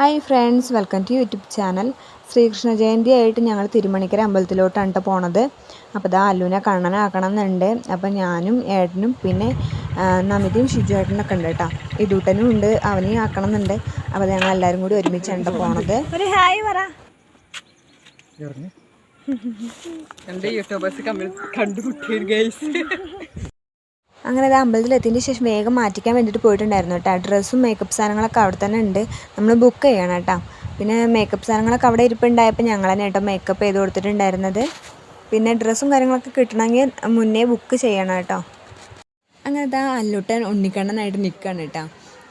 Hi friends welcome to YouTube channel Srikrishna Jayanti ആയിട്ട് ഞങ്ങൾ തിരുമണിക്കര അമ്പലത്തിലോട്ടാണ് കേട്ടോ പോണത്. അപ്പോൾ ഇതാ അല്ലുവിനെ കണ്ണനാക്കണം എന്നുണ്ട് അപ്പോൾ ഞാനും ഏട്ടനും പിന്നെ നമിതയും ഷിജു ഏട്ടനൊക്കെ ഉണ്ട് കേട്ടോ. ഇതൂട്ടനും ഉണ്ട് അവനെയും ആക്കണം എന്നുണ്ട് അപ്പോൾ ഞങ്ങൾ എല്ലാവരും കൂടി ഒരുമിച്ചാണ് ട്ടോ പോണത്. ഒരു ഹായ് പറ. കണ്ടുമുട്ടിയ ഗൈസ് അങ്ങനെ അത് അമ്പലത്തിലെത്തിയതിന് ശേഷം വേഗം മാറ്റിക്കാൻ വേണ്ടിയിട്ട് പോയിട്ടുണ്ടായിരുന്നു കേട്ടോ. ഡ്രസ്സും മേക്കപ്പ് സാധനങ്ങളൊക്കെ അവിടെ തന്നെ ഉണ്ട്. നമ്മൾ ബുക്ക് ചെയ്യണം കേട്ടോ. പിന്നെ മേക്കപ്പ് സാധനങ്ങളൊക്കെ അവിടെ ഇരിപ്പുണ്ടായപ്പോൾ ഞങ്ങൾ തന്നെ കേട്ടോ മേക്കപ്പ് ചെയ്ത് കൊടുത്തിട്ടുണ്ടായിരുന്നത്. പിന്നെ ഡ്രസ്സും കാര്യങ്ങളൊക്കെ കിട്ടണമെങ്കിൽ മുന്നേ ബുക്ക് ചെയ്യണം കേട്ടോ. അങ്ങനെ ഇതാ അല്ലുട്ടൻ ഉണ്ണിക്കണ്ണനായിട്ട് നിൽക്കുകയാണ് കേട്ടോ.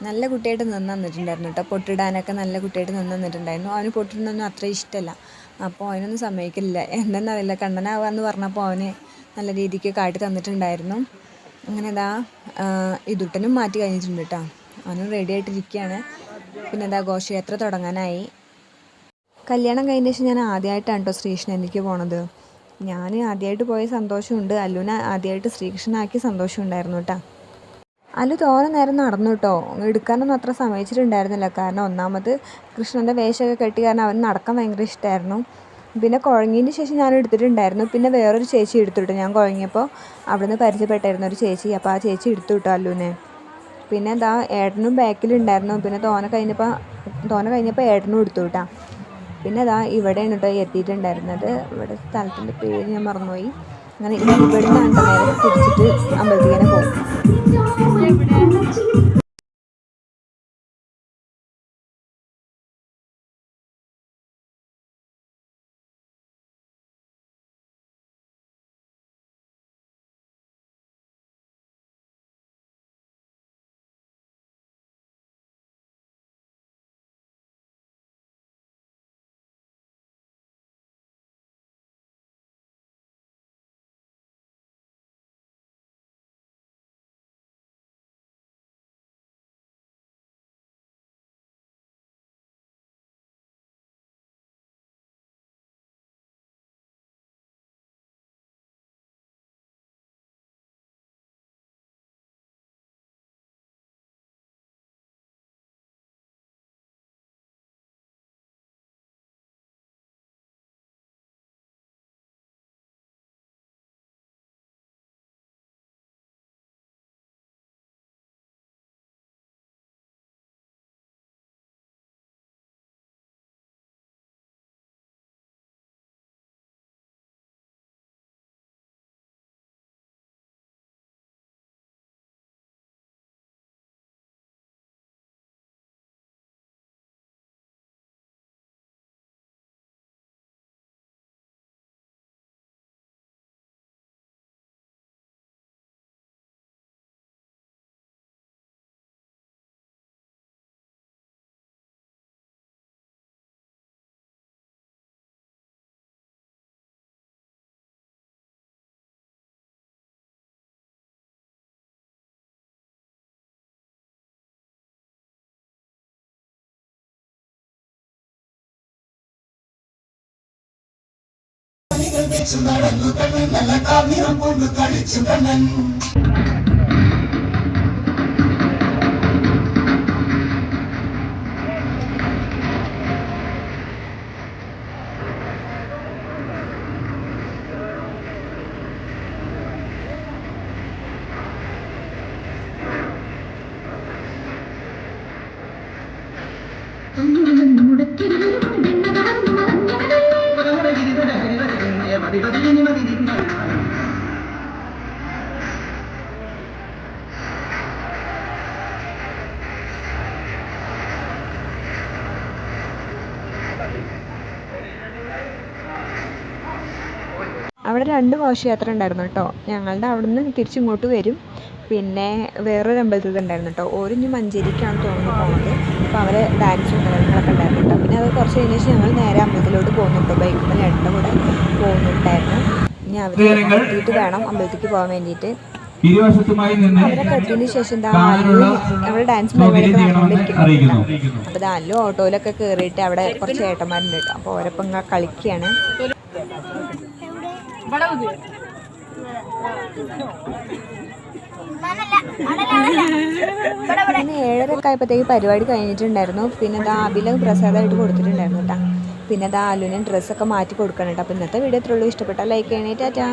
നല്ല കുട്ടിയായിട്ട് നിന്ന് തന്നിട്ടുണ്ടായിരുന്നു കേട്ടോ. പൊട്ടിടാനൊക്കെ നല്ല കുട്ടിയായിട്ട് നിന്ന് തന്നിട്ടുണ്ടായിരുന്നു. അവന് പൊട്ടിടുന്നൊന്നും അത്ര ഇഷ്ടമല്ല. അപ്പോൾ അവനൊന്നും സമ്മതിക്കില്ല എന്താണെന്നറിയില്ല കണ്ണനാവാന്ന് പറഞ്ഞപ്പോൾ അവന് നല്ല രീതിക്ക് കാട്ടി തന്നിട്ടുണ്ടായിരുന്നു. അങ്ങനെ ഇതാ ഇതുട്ടനും മാറ്റി കഴിഞ്ഞിട്ടുണ്ട് കേട്ടോ അവനും റെഡി ആയിട്ടിരിക്കുകയാണ് പിന്നെ എന്താ ഘോഷയാത്ര തുടങ്ങാനായി. കല്യാണം കഴിഞ്ഞ ശേഷം ഞാൻ ആദ്യമായിട്ടാണ് കേട്ടോ ശ്രീകൃഷ്ണനിലേക്ക് പോണത്. ഞാൻ ആദ്യമായിട്ട് പോയ സന്തോഷമുണ്ട്. അല്ലുവിനെ ആദ്യമായിട്ട് ശ്രീകൃഷ്ണനാക്കി സന്തോഷം ഉണ്ടായിരുന്നു കേട്ടോ അല്ലു തോരെ നേരം നടന്നു കേട്ടോ എടുക്കാനൊന്നും അത്ര സമ്മതിച്ചിട്ടുണ്ടായിരുന്നില്ല കാരണം ഒന്നാമത് കൃഷ്ണന്റെ വേഷമൊക്കെ കെട്ടി കാരണം അവൻ നടക്കാൻ ഭയങ്കര ഇഷ്ടമായിരുന്നു പിന്നെ കുഴങ്ങിയതിന് ശേഷം ഞാൻ എടുത്തിട്ടുണ്ടായിരുന്നു. പിന്നെ വേറൊരു ചേച്ചി എടുത്തു കേട്ടോ ഞാൻ കുഴങ്ങിയപ്പോൾ അവിടുന്ന് പരിചയപ്പെട്ടായിരുന്നു ഒരു ചേച്ചി. അപ്പോൾ ആ ചേച്ചി എടുത്തു കേട്ടോ അല്ലുവിനെ പിന്നെ എന്താ ഏട്ടനും ബാക്കിലുണ്ടായിരുന്നു പിന്നെ തോന കഴിഞ്ഞപ്പോൾ തോന കഴിഞ്ഞപ്പോൾ ഏട്ടനും എടുത്തു വിട്ടാം പിന്നെ അതാ ഇവിടെയാണ് കേട്ടോ എത്തിയിട്ടുണ്ടായിരുന്നത്. ഇവിടെ സ്ഥലത്തിന്റെ പേര് ഞാൻ മറന്നുപോയി. അങ്ങനെ ഇവിടെ നിന്നാണ് നേരെ തിരിച്ചിട്ട് അമ്പലത്തിലേക്ക് പോകും ശ്രദ്ധിച്ചു നടന്നു കണ്ണൻ നല്ല കാവ്യം കൊണ്ട് കളിച്ചു കണ്ണൻ മുടക്കിരുന്നു അവിടെ രണ്ട് ഘോഷയാത്ര ഉണ്ടായിരുന്നു കേട്ടോ. ഞങ്ങളുടെ അവിടുന്ന് തിരിച്ചിങ്ങോട്ട് വരും. പിന്നെ വേറൊരു അമ്പലത്തിൽ ഉണ്ടായിരുന്നു കേട്ടോ. ഓര് ഇനി മഞ്ചേരിക്കാണ് തോന്നുന്നു പോകുന്നത് അപ്പോൾ അവരെ ഡാൻസും കാര്യങ്ങളൊക്കെ ഉണ്ടായിരുന്നു കേട്ടോ. പിന്നെ അത് കുറച്ച് കഴിഞ്ഞ ശേഷം ഞങ്ങൾ നേരെ അമ്പലത്തിലോട്ട് പോകുന്നുണ്ട്. ബൈക്കിൽ രണ്ടും കൂടെ പോകുന്നുണ്ടായിരുന്നു. ഇനി അവർ എത്തിയിട്ട് വേണം അമ്പലത്തിലേക്ക് പോകാൻ വേണ്ടിയിട്ട്. ഇരുവശത്തുമായി നിന്ന് എത്തിയതിന് ശേഷം എന്താ നമ്മുടെ ഡാൻസ് അറിയിക്കുന്നു. നടന്നുകൊണ്ടിരിക്കുന്നുണ്ട് അപ്പോൾ ദാലും ഓട്ടോയിലൊക്കെ കയറിയിട്ട് അവിടെ കുറച്ച് ഏട്ടന്മാരുണ്ട് കേട്ടോ. അപ്പോൾ ഓരപ്പം ഇങ്ങനെ കളിക്കുകയാണ്. പിന്നെ ഏഴരൊക്കെ ആയപ്പോഴത്തേക്ക് പരിപാടി കഴിഞ്ഞിട്ടുണ്ടായിരുന്നു. പിന്നെ അബിലും പ്രസാദമായിട്ട് കൊടുത്തിട്ടുണ്ടായിരുന്നു കേട്ടോ പിന്നെ ഇതാ അലുവിന് ഡ്രസ്സൊക്കെ മാറ്റി കൊടുക്കണം കേട്ടോ അപ്പോൾ ഇന്നത്തെ വീഡിയോ ഇത്രയുള്ളൂ ഇഷ്ടപ്പെട്ടാൽ ലൈക്ക് ചെയ്യണേ. ടാറ്റാ.